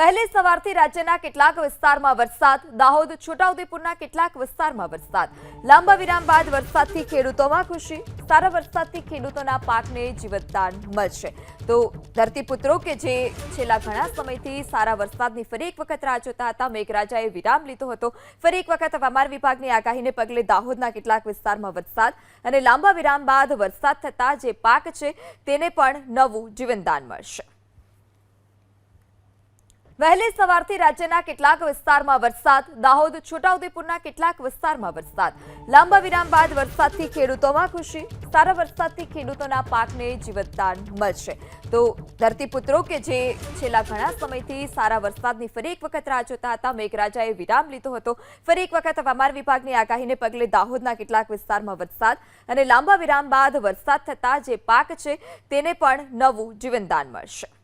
વહેલી સવારથી રાજ્યના કેટલાક વિસ્તારમાં વરસાદ, દાહોદ, છોટાઉદેપુરના કેટલાક વિસ્તારમાં વરસાદ. લાંબા વિરામ બાદ વરસાદથી ખેડૂતોમાં ખુશી. સારા વરસાદથી ખેડૂતોના પાકને જીવતદાન મળશે. તો ધરતીપુત્રો કે જે છેલ્લા ઘણા સમયથી સારા વરસાદની ફરી એક વખત રાહ જોતા હતા, મેઘરાજાએ વિરામ લીધો હતો. ફરી એક વખત હવામાન વિભાગની આગાહીને પગલે દાહોદના કેટલાક વિસ્તારમાં વરસાદ અને લાંબા વિરામ બાદ વરસાદ થતા જે પાક છે, તેને પણ નવું જીવનદાન મળશે. વહેલી સવારથી રાજ્યના કેટલાક વિસ્તારમાં વરસાદ, દાહોદ, છોટાઉદેપુરના કેટલાક વિસ્તારમાં વરસાદ. લાંબા વિરામ બાદ વરસાદથી ખેડૂતોમાં ખુશી. સારા વરસાદથી ખેડૂતોના પાકને જીવતદાન મળશે. તો ધરતીપુત્રો કે જે છેલ્લા ઘણા સમયથી સારા વરસાદની ફરી એક વખત રાહ જોતા હતા, મેઘરાજાએ વિરામ લીધો હતો. ફરી એક વખત હવામાન વિભાગની આગાહીને પગલે દાહોદના કેટલાક વિસ્તારમાં વરસાદ અને લાંબા વિરામ બાદ વરસાદ થતા જે પાક છે, તેને પણ નવું જીવનદાન મળશે.